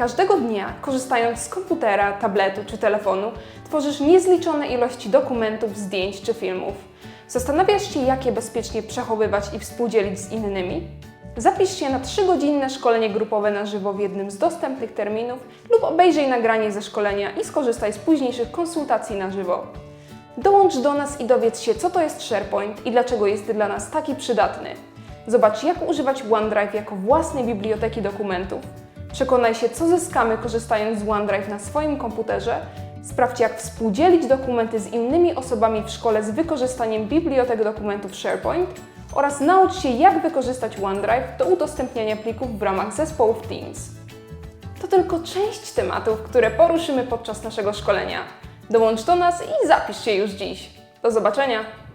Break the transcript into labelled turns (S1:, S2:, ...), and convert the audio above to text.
S1: Każdego dnia, korzystając z komputera, tabletu czy telefonu, tworzysz niezliczone ilości dokumentów, zdjęć czy filmów. Zastanawiasz się, jak je bezpiecznie przechowywać i współdzielić z innymi? Zapisz się na 3-godzinne szkolenie grupowe na żywo w jednym z dostępnych terminów lub obejrzyj nagranie ze szkolenia i skorzystaj z późniejszych konsultacji na żywo. Dołącz do nas i dowiedz się, co to jest SharePoint i dlaczego jest dla nas taki przydatny. Zobacz, jak używać OneDrive jako własnej biblioteki dokumentów. Przekonaj się, co zyskamy korzystając z OneDrive na swoim komputerze. Sprawdź, jak współdzielić dokumenty z innymi osobami w szkole z wykorzystaniem bibliotek dokumentów SharePoint oraz naucz się, jak wykorzystać OneDrive do udostępniania plików w ramach zespołów Teams. To tylko część tematów, które poruszymy podczas naszego szkolenia. Dołącz do nas i zapisz się już dziś. Do zobaczenia!